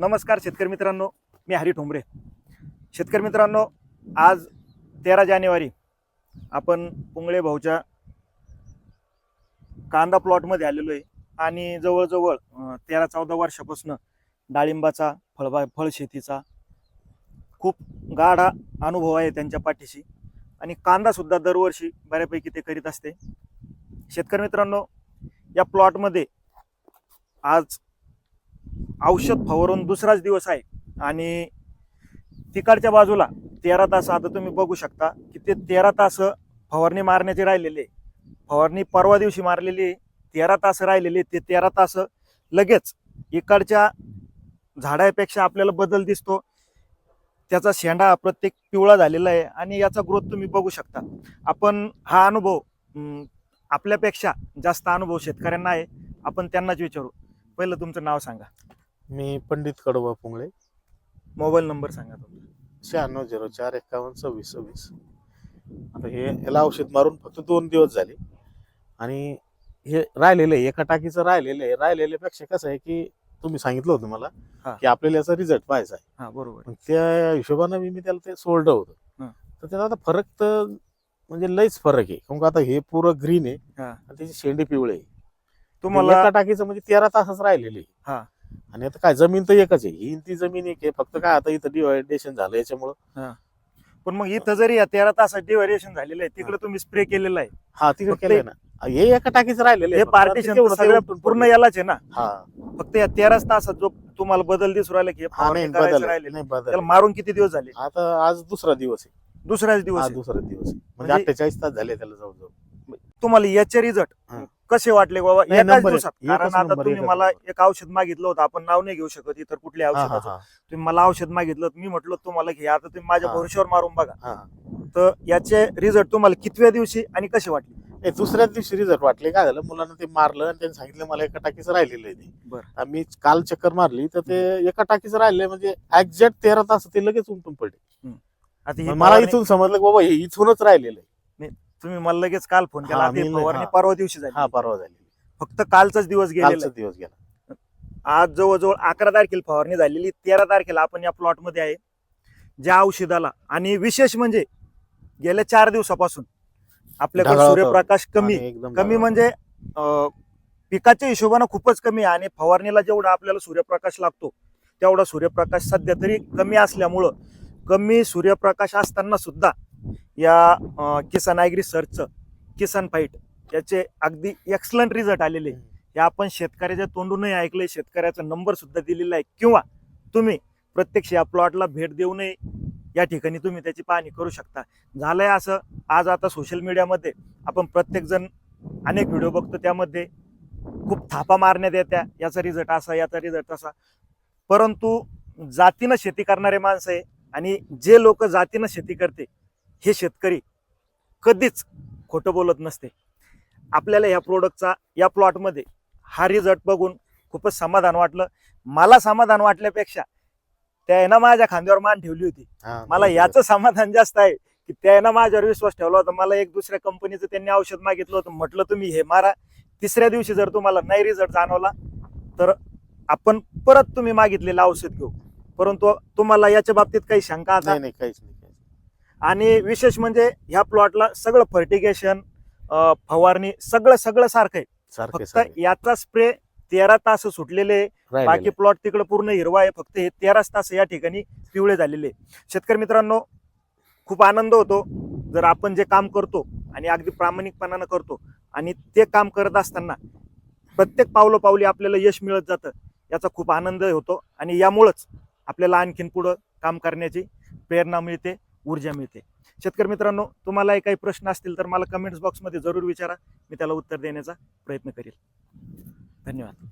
नमस्कार शेतकरी मित्रांनो मी हरी ठोंबरे. शेतकरी मित्रांनो आज तेरा जानेवारी आपण पुंगळे भाऊच्या कांदा प्लॉटमध्ये आलेलो आहे आणि जवळजवळ तेरा चौदा वर्षापासून डाळिंबाचा फळबा फळशेतीचा खूप गाढा अनुभव आहे त्यांच्या पाठीशी. आणि कांदासुद्धा दरवर्षी बऱ्यापैकी ते करीत असते. शेतकरी मित्रांनो या प्लॉटमध्ये आज औषध फवारून दुसराच दिवस आहे. आणि तिकडच्या बाजूला तेरा तास आता तुम्ही बघू शकता की ते तेरा तास फवारणी मारण्याचे राहिलेले फवारणी परवा दिवशी मारलेली आहे. तेरा तास राहिलेले ते तेरा तास लगेच इकडच्या झाडापेक्षा आपल्याला बदल दिसतो. त्याचा शेंडा प्रत्येक पिवळा झालेला आहे आणि याचा ग्रोथ तुम्ही बघू शकता. आपण हा अनुभव आपल्यापेक्षा जास्त अनुभव शेतकऱ्यांना आहे. आपण त्यांनाच विचारू. पहिलं तुमचं नाव सांगा. मी पंडित कडवा पुंगळे. मोबाईल नंबर सांगा तुमचा. शहाण्णव झिरो चार एकावन्न सव्वीस सव्वीस. आता हे याला औषध मारून फक्त दोन दिवस झाले. आणि हे राहिलेलं आहे एका टाकीचं राहिलेलं आहे. राहिलेल्यापेक्षा कसं आहे की तुम्ही सांगितलं होतं मला. की आपल्याला याचा रिझल्ट पाहायचा आहे. हा बरोबर. मग त्या हिशोबानं मी मी त्याला ते सोडलं होतं. हा. तर त्याचा आता फरक तर म्हणजे लईच फरक आहे. कारण का आता हे पुरं ग्रीन आहे हा. आणि त्याची शेंडे पिवळे आहे. तुम्हाला एका टाकीचं म्हणजे तेरा तासच राहिलेले. हा. आणि आता काय जमीन तर एकच आहे. ही ती जमीन एक आहे. फक्त काय आता इथं डिवायडेशन झालं याच्यामुळं. पण मग इथं जरी या तेरा तासात डिव्हायरेशन झालेलं आहे तिकडे तुम्ही स्प्रे केलेलं आहे. हा तिकडे केलंय ना. हे एका टाकीचं राहिलेलं हे पार्टिशन सगळं पूर्ण. यालाच आहे ना. हा. फक्त या तेराच तासात जो तुम्हाला बदल दिसू राहिला की त्याला मारून किती दिवस झाले? आता आज दुसरा दिवस आहे. दुसऱ्याच दिवस आहे. दुसरा दिवस म्हणजे म्हणजे- अठ्ठेचाळीस तास झाले त्याला जवळजवळ. तुम्हाला याचे रिझल्ट. कसे वाटले बाबा? नाही, एकाच. दिवसात. एकच कारण आता तुम्ही एकच मला. एक औषध मागितलं होतं. आपण नाव नाही घेऊ शकत इतर कुठल्या हा हा औषधाचं. हा. तुम्ही मला औषध मागितलं. मी म्हटलं तुम्हाला घे. आता तुम्ही माझ्या हा. भरोश्यावर मारून बघा. हा. तर याचे रिझल्ट तुम्हाला कितव्या दिवशी आणि कसे वाटले? नाही, दुसऱ्याच दिवशी रिझल्ट वाटले. काय झालं? मुलांना ते मारलं आणि त्यांनी सांगितलं मला एका टाकीचं राहिलेलं आहे ते. बरं. आम्ही काल चक्कर मारली. तर ते एका टाकीचं राहिलंय म्हणजे एक्झॅक्ट तेरा तास ते लगेच उमटून पडले. आता ही मला फवारणी- इथून समजलं की बाबा हे इथूनच राहिलेलं आहे. तुम्ही मला लगेच काल फोन केला हा, आता मी- फवारणी. परवा दिवशी झाली हा परवा झाली फक्त कालचाच दिवस गेलेला कालचा दिवस गेला. आज जवळजवळ अकरा तारखेला फवारणी झालेली तेरा तारखेला आपण या प्लॉटमध्ये आहे ज्या औषधाला आणि विशेष म्हणजे गेल्या चार दिवसापासून आपल्याकडे ढगाळ सूर्यप्रकाश कमी आणि एकदम कमी. म्हणजे अं, पिकाच्या हिशोबानं खूपच कमी आहे आणि फवारणीला जेवढा आपल्याला सूर्यप्रकाश लागतो तेवढा सूर्यप्रकाश सध्या तरी कमी असल्यामुळं कमी सूर्यप्रकाश असताना सुद्धा या किसान ॲग्री सर्चचं किसान फाईट याचे अगदी एक्सलंट रिझल्ट आलेले. हे आपण शेतकऱ्याच्या तोंडूनही ऐकलंय शेतकऱ्याचा नंबर सुद्धा दिलेला आहे. किंवा तुम्ही प्रत्यक्ष या प्लॉटला भेट देऊनही या ठिकाणी तुम्ही त्याची पाहणी करू शकता. झालंय असं आज आता सोशल मीडियामध्ये आपण प्रत्येक जण अनेक व्हिडिओ बघतो त्यामध्ये खूप थापा मारण्यात येत्या. याचा रिझल्ट असा याचा रिझल्ट असा परंतु जातीनं शेती करणारे माणसं आहे आणि जे लोक जातीनं शेती करते हे शेतकरी कधीच खोटं बोलत नसते. आपल्याला या प्रोडक्टचा या प्लॉटमध्ये हा रिझल्ट बघून खूपच समाधान वाटलं. मला समाधान वाटल्यापेक्षा त्यानं माझ्या खांद्यावर मान ठेवली होती. मला. याचं समाधान जास्त आहे की त्यानं माझ्यावर विश्वास ठेवला होता. मला एक दुसऱ्या कंपनीचं त्यांनी औषध मागितलं होतं. म्हटलं तुम्ही हे मारा. तिसऱ्या दिवशी जर तुम्हाला नाही रिझल्ट जाणवला तर आपण परत तुम्ही मागितलेलं औषध घेऊ. परंतु तुम्हाला याच्या बाबतीत काही शंका आता नाही काहीच नाही. आणि विशेष म्हणजे ह्या प्लॉटला सगळं फर्टिगेशन फवारणी सगळं सगळं सारखं आहे. फक्त याचा स्प्रे तेरा तास सुटलेले बाकी प्लॉट तिकडे पूर्ण हिरवा आहे. फक्त हे तेराच तास या ठिकाणी पिवळे झालेले. शेतकरी मित्रांनो खूप आनंद होतो जर आपण जे काम करतो आणि अगदी प्रामाणिकपणानं करतो आणि ते काम करत असताना प्रत्येक पावलं पावली आपल्याला यश मिळत जातं याचा खूप आनंद होतो आणि यामुळंच आपल्याला आणखीन पुढं काम करण्याची प्रेरणा मिळते. ऊर्जा मिळते. शेतकरी मित्रांनो तुम्हालाही काही प्रश्न असतील तर मला कमेंट्स बॉक्समध्ये जरूर विचारा. मी त्याला उत्तर देण्याचा प्रयत्न करेल. धन्यवाद.